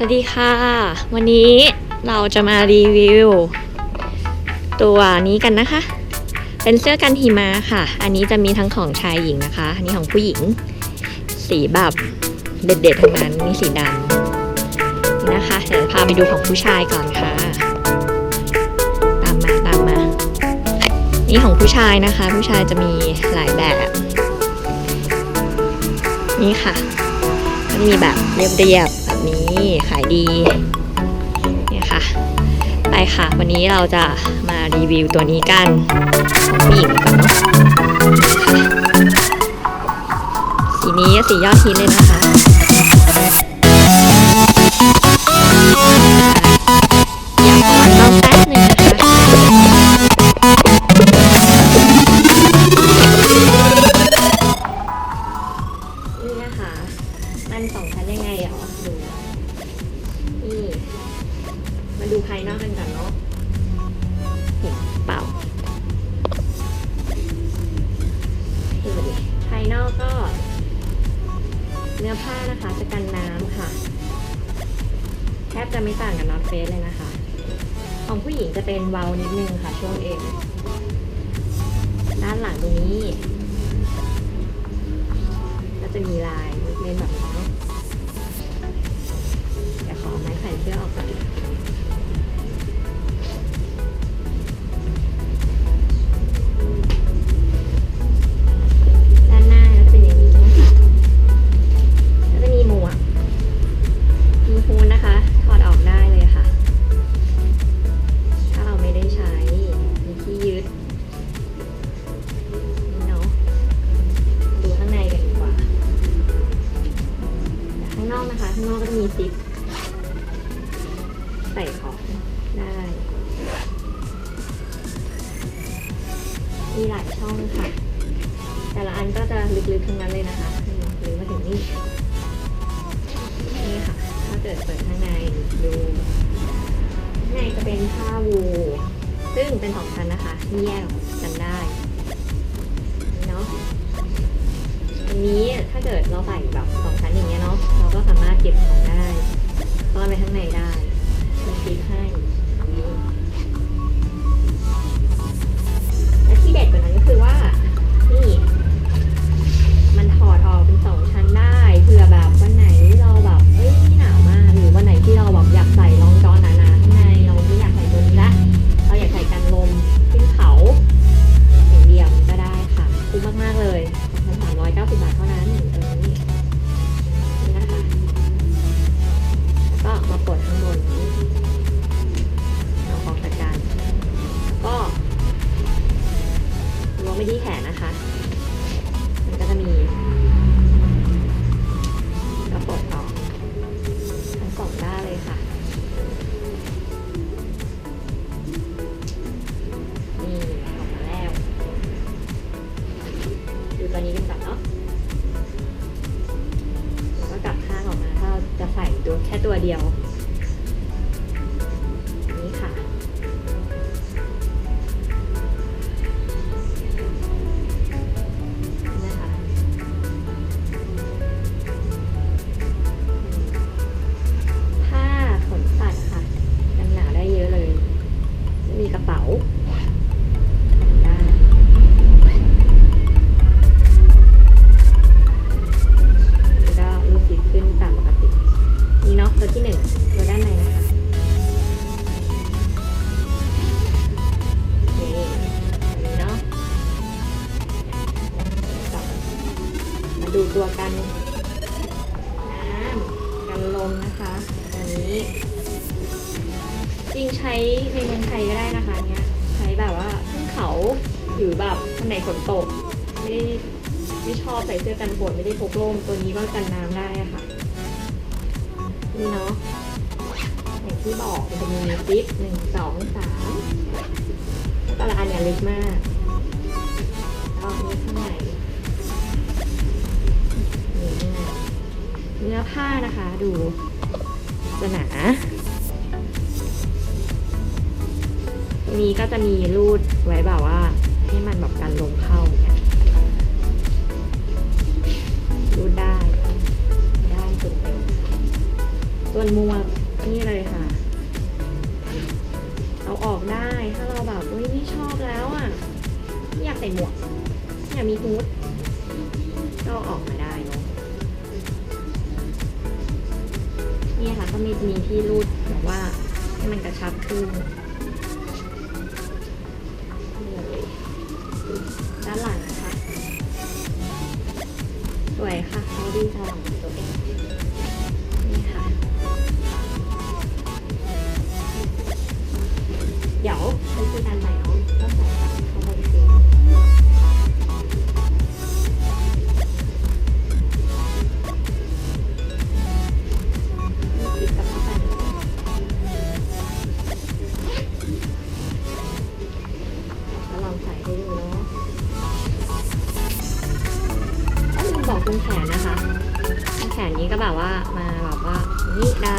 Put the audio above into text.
สวัสดีค่ะ วันนี้เราจะมารีวิว ตัวนี้กันนะคะ เป็นเสื้อกันหิมะค่ะ อันนี้จะมีทั้งของชายหญิงนะคะ อันนี้ของผู้หญิง สีแบบเด็ดๆทั้งนั้นมีสีดำนี่นะคะ เดี๋ยวพาไปดูของผู้ชายก่อนค่ะ ตามมาตามมา นี่ของผู้ชายนะคะ ผู้ชายจะมีหลายแบบ นี่ค่ะก็จะมีแบบเรียบๆ แบบนี้ขายดีเนี่ยค่ะ ไปค่ะ วันนี้เราจะมารีวิวตัวนี้กันของผู้หญิงก่อนเนาะค่ะสีนี้สียอดฮิตเลยนะคะ ดูภายนอกกันก่อนเนาะเห็นเปล่าภายนอกก็ เนื้อผ้านะคะจะกันน้ำค่ะ แทบจะไม่ต่างกับนอตเฟสเลยนะคะ ของผู้หญิงจะเป็นเวานิดนึงค่ะ ช่วงเอวด้านหลังตรงนี้ ก็จะมีลายเล่นแบบ ซิปใส่ของได้มีหลายช่องค่ะ แต่ละอันก็จะลึกๆทั้งนั้นเลยนะคะหรือมาถึงนี่นี่ค่ะ ถ้าเกิดเปิดข้างในดูข้างในจะเป็นผ้าวูซึ่งเป็นสองชั้นนะคะที่แยกกันได้เนาะอันนี้ถ้าเกิดเราใส่แบบสองชั้นอย่างเงี้ยเนาะเราก็สามารถเก็บของได้ ไปข้างในได้มีซิปให้ นี้จริงใช้ในเมืองไทยก็ได้นะคะเนี้ยใช้แบบว่าขึ้นเขาหรือแบบวันไหนฝนตก ไม่ได้ไม่ชอบใส่เสื้อกันฝนไม่ได้พกร่มตัวนี้ก็กันน้ำได้ะค่ะนี่เนาะอย่างที่บอกมันจะมีซิปหนึ่งสองสามตละอันเนี่ยเล็กมากแล้วอันนี้ข้างในนี่ข้างในเนื้อผ้านะคะดู จหนา ตรงนี้ก็จะมีรูดไว้แบบว่า ให้มันแบบกันลมเข้าเนี่ยรูดได้ได้สุดเลยส่วนมวกนี่เลยค่ะเราออกได้ถ้าเราแบบเฮ้ไม่ชอบแล้วอะอยากใส่หมวก อยากมีฮูดก็ออกมาได้เนาะ เนี่ยค่ะก็มีมีที่รูดแบบว่าให้มันกระชับขึ้นด้านหลังนะคะสวยค่ะเขาดีสลังตัวเองนี่ค่ะ เดี๋ยวใช้คือการใหม่ ตรงแขนนะคะตรงแขนนี้ก็แบบว่ามาแบบว่านี่ได้